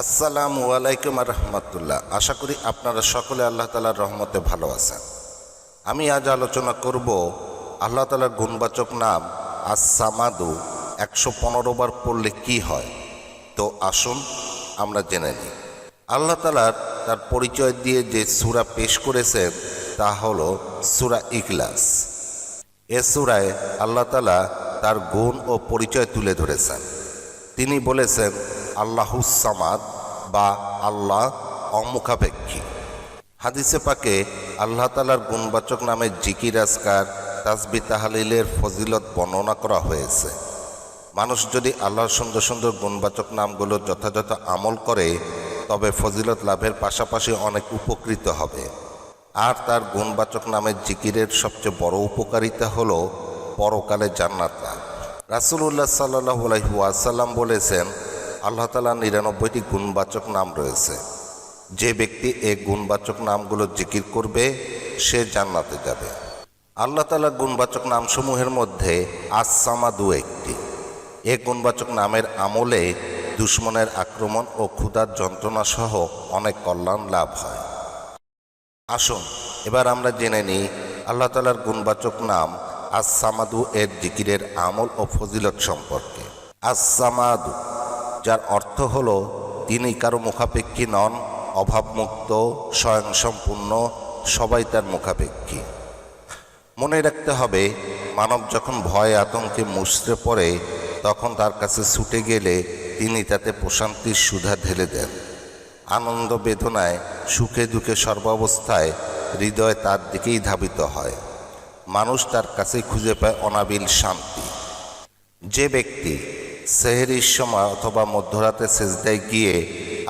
আসসালামু আলাইকুম রহমতুল্লাহ। আশা করি আপনারা সকলে আল্লাহ তালার রহমতে ভালো আছেন। আমি আজ আলোচনা করব আল্লাহ তালার গুণবাচক নাম আসামাদু একশো পনেরো বার পড়লে কি হয়? তো আসুন আমরা জেনে নিই। আল্লাহ তালার তার পরিচয় দিয়ে যে সুরা পেশ করেছেন তা হল সুরা ইকলাস এ সুরায় আল্লাহ তালা তার গুণ ও পরিচয় তুলে ধরেছেন। তিনি বলেছেন আল্লাহুসামাদ বা আল্লাহ অমুখাপেক্ষী। হাদিসে পাকে আল্লাহ তালার গুণবাচক নামে জিকির, আজকার, তাসবি, তাহালিলের ফজিলত বর্ণনা করা হয়েছে। মানুষ যদি আল্লাহর সুন্দর সুন্দর গুণবাচক নামগুলো যথাযথ আমল করে, তবে ফজিলত লাভের পাশাপাশি অনেক উপকৃত হবে। আর তার গুণবাচক নামের জিকিরের সবচেয়ে বড় উপকারিতা হল পরকালে জান্নাত লাভ। রাসুল্লাহ সাল্লাহ আলহিহাসাল্লাম বলেছেন আল্লাহ তালা নিরানব্বইটি গুণবাচক নাম রয়েছে। যে ব্যক্তি এই গুণবাচক নামগুলো জিকির করবে, সে জান্নাতে যাবে। আল্লাহ তালা গুণবাচক নামসমূহের মধ্যে আসামাদু একটি। এ গুণবাচক নামের আমলে দুশ্মনের আক্রমণ ও ক্ষুধার যন্ত্রণা সহ অনেক কল্যাণ লাভ হয়। আসুন, এবার আমরা জেনে নিই আল্লাহ তালার গুণবাচক নাম আসামাদু এর জিকিরের আমল ও ফজিলত সম্পর্কে। আসামাদু যার অর্থ হল, তিনি কারও মুখাপেক্ষী নন, অভাবমুক্ত, স্বয়ংসম্পূর্ণ, সবাই তার মুখাপেক্ষী। মনে রাখতে হবে, মানব যখন ভয় আতঙ্কে মুষড়ে পড়ে, তখন তার কাছে ছুটে গেলে তিনি তাতে প্রশান্তির সুধা ঢেলে দেন। আনন্দ বেদনায়, সুখে দুঃখে সর্বাবস্থায় হৃদয় তার দিকেই ধাবিত হয়। মানুষ তার কাছে খুঁজে পায় অনাবিল শান্তি। যে ব্যক্তি সেহেরির সময় অথবা মধ্যরাতে সেজদায় গিয়ে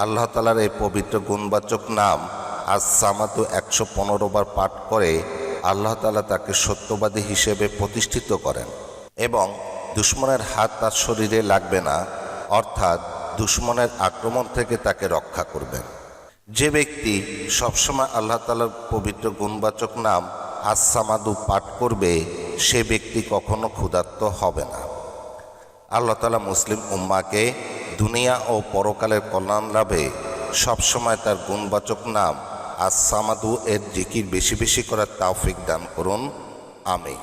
আল্লাহ তালার এই পবিত্র গুণবাচক নাম আজ সামাতু একশো পনেরো বার পাঠ করে আল্লাহ তালা তাকে সত্যবাদী হিসেবে প্রতিষ্ঠিত করেন এবং দুশ্মনের হাত তার শরীরে লাগবে না, অর্থাৎ দুশ্মনের আক্রমণ থেকে তাকে রক্ষা করবেন। যে ব্যক্তি সবসময় আল্লাহ তালার পবিত্র গুণবাচক নাম আসামাদু পাঠ করবে, সে ব্যক্তি কখনো ক্ষুধার্ত হবে না। আল্লাহ তালা মুসলিম উম্মাকে দুনিয়া ও পরকালের কল্যাণ লাভে সবসময় তার গুণবাচক নাম আসামাদু এর জিকির বেশি বেশি করার তাওফিক দান করুন। আমি